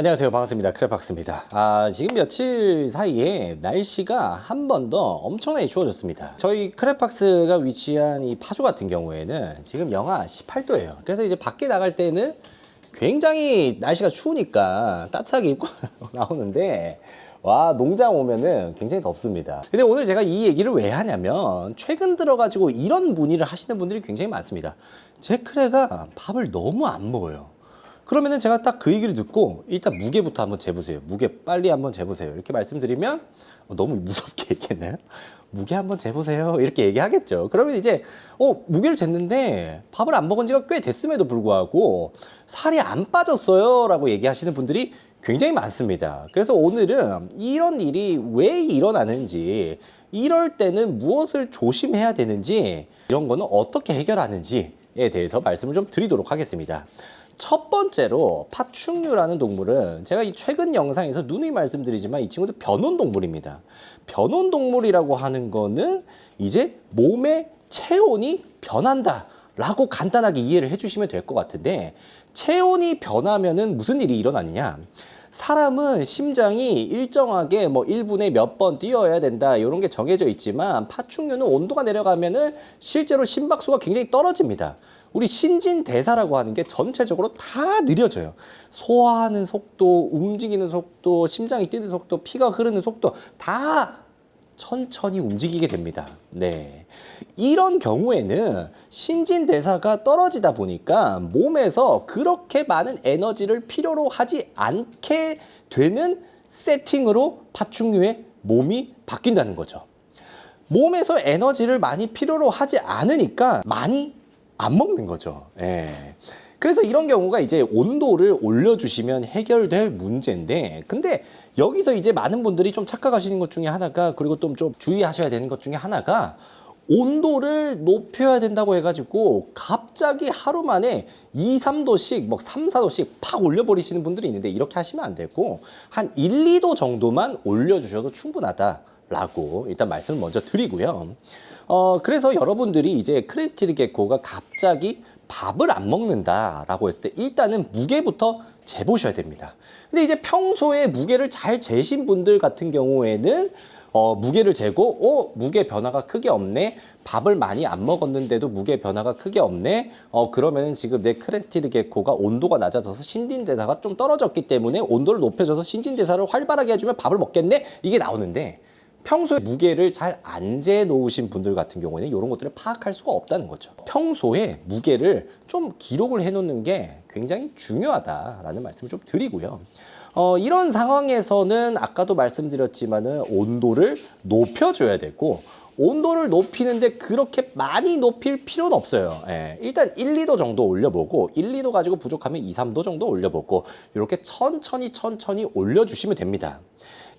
안녕하세요. 반갑습니다. 크레팍스입니다. 아, 지금 며칠 사이에 날씨가 한 번 더 엄청나게 추워졌습니다. 저희 크레팍스가 위치한 이 파주 같은 경우에는 지금 영하 18도예요. 그래서 이제 밖에 나갈 때는 굉장히 날씨가 추우니까 따뜻하게 입고 나오는데 와 농장 오면은 굉장히 덥습니다. 근데 오늘 제가 이 얘기를 왜 하냐면 최근 들어가지고 이런 문의를 하시는 분들이 굉장히 많습니다. 제 크레가 밥을 너무 안 먹어요. 그러면은 제가 딱 그 얘기를 듣고 일단 무게부터 한번 재보세요. 무게 빨리 한번 재보세요. 이렇게 말씀드리면 어, 너무 무섭게 얘기했나요? 무게 한번 재보세요. 이렇게 얘기하겠죠. 그러면 이제 어 무게를 쟀는데 밥을 안 먹은 지가 꽤 됐음에도 불구하고 살이 안 빠졌어요 라고 얘기하시는 분들이 굉장히 많습니다. 그래서 오늘은 이런 일이 왜 일어나는지 이럴 때는 무엇을 조심해야 되는지 이런 거는 어떻게 해결하는지에 대해서 말씀을 좀 드리도록 하겠습니다. 첫 번째로 파충류라는 동물은 제가 이 최근 영상에서 누누이 말씀드리지만 이 친구도 변온 동물입니다. 변온 동물이라고 하는 거는 이제 몸의 체온이 변한다. 라고 간단하게 이해를 해주시면 될 것 같은데 체온이 변하면은 무슨 일이 일어나느냐 사람은 심장이 일정하게 뭐 1분에 몇 번 뛰어야 된다 이런 게 정해져 있지만 파충류는 온도가 내려가면은 실제로 심박수가 굉장히 떨어집니다. 우리 신진 대사라고 하는 게 전체적으로 다 느려져요. 소화하는 속도, 움직이는 속도, 심장이 뛰는 속도, 피가 흐르는 속도 다 천천히 움직이게 됩니다. 네. 이런 경우에는 신진대사가 떨어지다 보니까 몸에서 그렇게 많은 에너지를 필요로 하지 않게 되는 세팅으로 파충류의 몸이 바뀐다는 거죠. 몸에서 에너지를 많이 필요로 하지 않으니까 많이 안 먹는 거죠. 예. 그래서 이런 경우가 이제 온도를 올려주시면 해결될 문제인데, 근데 여기서 이제 많은 분들이 좀 착각하시는 것 중에 하나가, 그리고 또좀 주의하셔야 되는 것 중에 하나가, 온도를 높여야 된다고 해가지고 갑자기 하루 만에 2, 3도씩, 뭐 3, 4도씩 팍 올려버리시는 분들이 있는데 이렇게 하시면 안 되고 한 1, 2도 정도만 올려주셔도 충분하다라고 일단 말씀을 먼저 드리고요. 어, 그래서 여러분들이 이제 크레스티드 게코가 갑자기 밥을 안 먹는다라고 했을 때 일단은 무게부터 재보셔야 됩니다. 근데 이제 평소에 무게를 잘 재신 분들 같은 경우에는 어, 무게를 재고, 어, 무게 변화가 크게 없네. 밥을 많이 안 먹었는데도 무게 변화가 크게 없네. 어, 그러면은 지금 내 크레스티드 게코가 온도가 낮아져서 신진대사가 좀 떨어졌기 때문에 온도를 높여줘서 신진대사를 활발하게 해주면 밥을 먹겠네. 이게 나오는데 평소에 무게를 잘 안 재놓으신 분들 같은 경우에는 이런 것들을 파악할 수가 없다는 거죠. 평소에 무게를 좀 기록을 해놓는 게 굉장히 중요하다라는 말씀을 좀 드리고요. 어, 이런 상황에서는 아까도 말씀드렸지만은 온도를 높여줘야 되고 온도를 높이는데 그렇게 많이 높일 필요는 없어요. 예, 일단 1, 2도 정도 올려보고 1, 2도 가지고 부족하면 2, 3도 정도 올려보고 이렇게 천천히 천천히 올려주시면 됩니다.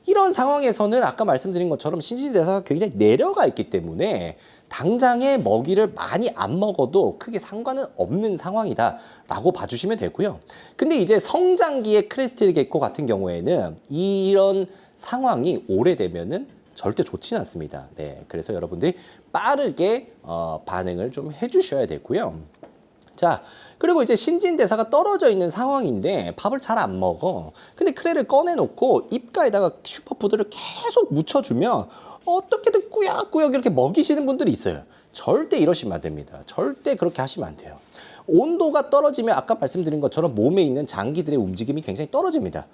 이런 상황에서는 아까 말씀드린 것처럼 신진대사가 굉장히 내려가 있기 때문에 당장에 먹이를 많이 안 먹어도 크게 상관은 없는 상황이다 라고 봐주시면 되고요. 근데 이제 성장기의 크레스티드 게코 같은 경우에는 이런 상황이 오래되면은 절대 좋지는 않습니다. 네, 그래서 여러분들이 빠르게 어, 반응을 좀 해주셔야 되고요. 자, 그리고 이제 신진대사가 떨어져 있는 상황인데 밥을 잘 안 먹어. 근데 크레를 꺼내놓고 입가에다가 슈퍼푸드를 계속 묻혀주면 어떻게든 꾸역꾸역 이렇게 먹이시는 분들이 있어요. 절대 이러시면 안 됩니다. 절대 그렇게 하시면 안 돼요. 온도가 떨어지면 아까 말씀드린 것처럼 몸에 있는 장기들의 움직임이 굉장히 떨어집니다.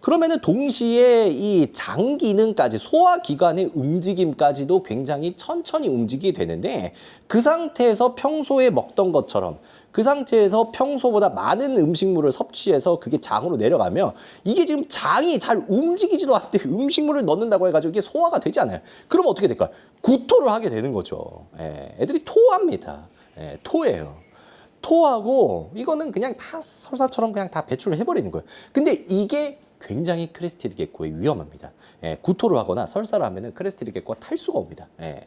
그러면은 동시에 이 장 기능까지 소화 기관의 움직임까지도 굉장히 천천히 움직이게 되는데 그 상태에서 평소에 먹던 것처럼 그 상태에서 평소보다 많은 음식물을 섭취해서 그게 장으로 내려가면 이게 지금 장이 잘 움직이지도 않는데 음식물을 넣는다고 해가지고 이게 소화가 되지 않아요. 그러면 어떻게 될까요? 구토를 하게 되는 거죠. 예, 애들이 토합니다. 예, 토해요. 토하고 이거는 그냥 다 설사처럼 그냥 다 배출을 해버리는 거예요. 근데 이게 굉장히 크레스티드 게코의 위험합니다. 예, 구토를 하거나 설사를 하면은 크레스티드 게코가 탈수가 옵니다. 예.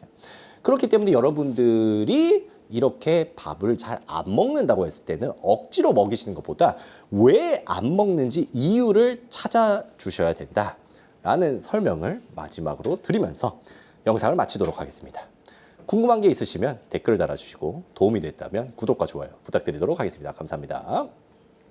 그렇기 때문에 여러분들이 이렇게 밥을 잘 안 먹는다고 했을 때는 억지로 먹이시는 것보다 왜 안 먹는지 이유를 찾아주셔야 된다 라는 설명을 마지막으로 드리면서 영상을 마치도록 하겠습니다. 궁금한 게 있으시면 댓글을 달아주시고 도움이 됐다면 구독과 좋아요 부탁드리도록 하겠습니다. 감사합니다.